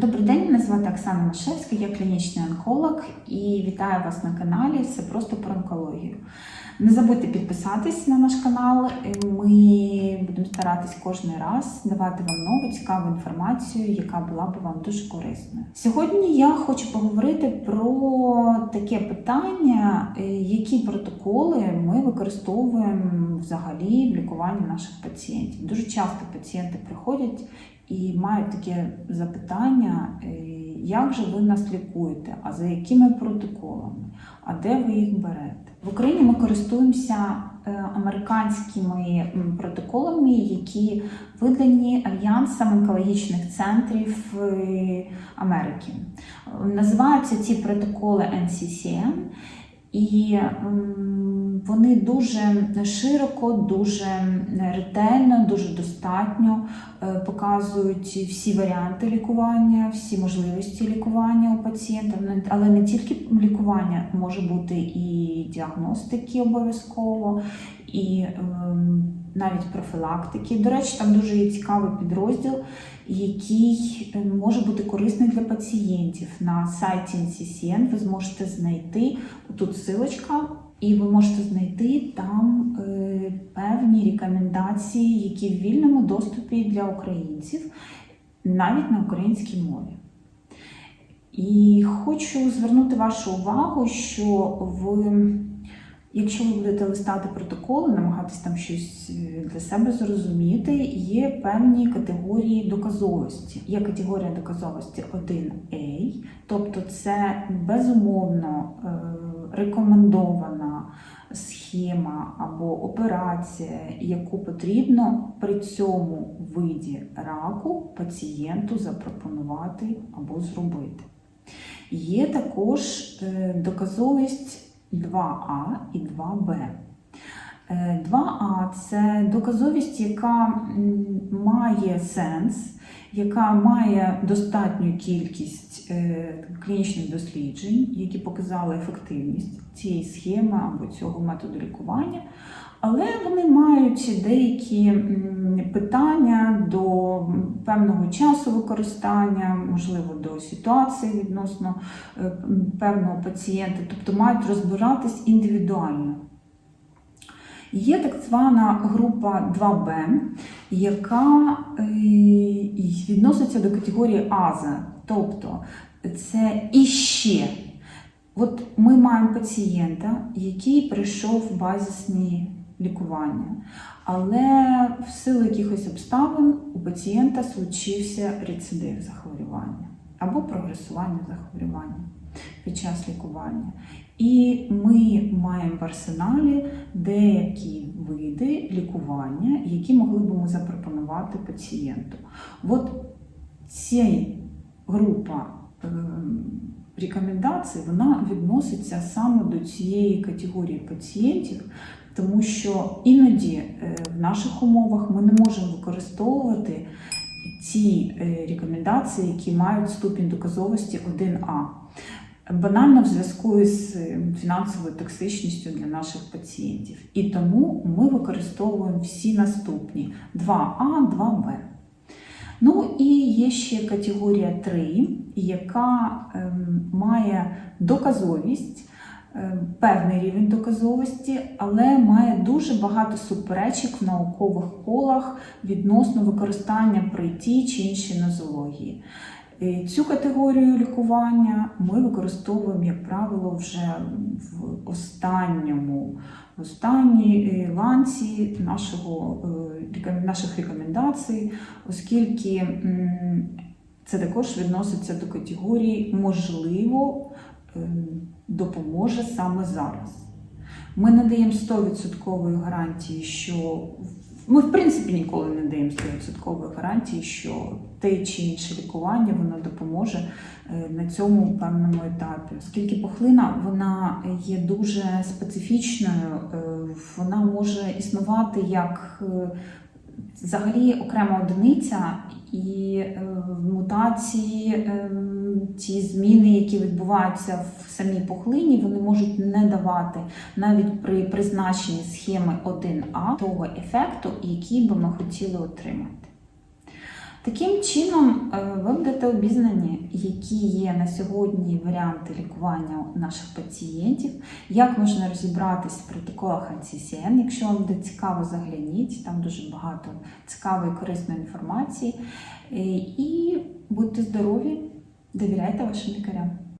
Добрий день, мене звати Оксана Машевська, я клінічний онколог і вітаю вас на каналі Все просто про онкологію. Не забудьте підписатись на наш канал. Ми старатись кожен раз давати вам нову цікаву інформацію, яка була б вам дуже корисною. Сьогодні я хочу поговорити про таке питання, е, які протоколи ми використовуємо взагалі в лікуванні наших пацієнтів. Дуже часто пацієнти приходять і мають таке запитання, е, як же ви нас лікуєте, а за якими протоколами, а де ви їх берете? В Україні ми користуємося американськими протоколами, які видані Альянсом онкологічних центрів е, Америки. Називаються ці протоколи NCCN, і вони дуже широко, дуже ретельно, дуже достатньо е, показують всі варіанти лікування, всі можливості лікування у пацієнта, але не тільки лікування, може бути і діагностики обов'язково, і ем, навіть профілактики. До речі, там дуже є цікавий підрозділ, який е, може бути корисний для пацієнтів. На сайті NCCN ви зможете знайти тут силочка, і ви можете знайти там е, певні рекомендації, які в вільному доступі для українців, навіть на українській мові. І хочу звернути вашу увагу, що ви, якщо ви будете листати протоколи, намагатись там щось для себе зрозуміти, є певні категорії доказовості. Є категорія доказовості 1А, тобто це безумовно е, рекомендована схема або операція, яку потрібно при цьому виді раку пацієнту запропонувати або зробити. Є також е, доказовість 2А і 2Б. Е, 2А це доказовість, яка має сенс, яка має достатню кількість е, клінічних досліджень, які показали ефективність цієї схеми або цього методу лікування. Але вони мають деякі питання до певного часу використання, можливо, до ситуації відносно е, певного пацієнта, тобто мають розбиратись індивідуально. Є так звана група 2Б, яка е, відноситься до категорії АЗА, тобто це іще. От ми маємо пацієнта, який прийшов в базисні лікування, але в силу якихось обставин у пацієнта случився рецидив захворювання або прогресування захворювання під час лікування. І ми маємо в арсеналі деякі види лікування, які могли б ми запропонувати пацієнту. От ця група ем, рекомендацій вона відноситься саме до цієї категорії пацієнтів, тому що іноді е, в наших умовах ми не можемо використовувати ті е, рекомендації, які мають ступінь доказовості 1А. Банально в зв'язку з е, фінансовою токсичністю для наших пацієнтів. І тому ми використовуємо всі наступні 2А, 2Б. Ну і є ще категорія 3, яка ем, має доказовість, ем, певний рівень доказовості, але має дуже багато суперечок в наукових колах відносно використання при тій чи іншій нозології. Е, Цю категорію лікування ми використовуємо, як правило, вже в останньому, в останній е, ланці нашого, е, наших рекомендацій, оскільки це також відноситься до категорії можливо е, допоможе саме зараз. Ми не даємо 100% гарантії, що ми, в принципі, ніколи не даємо 100% гарантії, що те чи інше лікування воно допоможе е, на цьому певному етапі. Оскільки пухлина вона є дуже специфічною, е, вона може існувати як е, взагалі окрема одиниця, і е, мутації, е, ті зміни, які відбуваються в самій пухлині, вони можуть не давати навіть при призначенні схеми 1А того ефекту, який би ми хотіли отримати. Таким чином, е, ви будете обізнані, які є на сьогодні варіанти лікування наших пацієнтів, як можна розібратись в протоколах НCCN. Якщо вам буде цікаво, загляніть, там дуже багато цікавої і корисної інформації. Е, І будьте здорові, довіряйте вашим лікарям.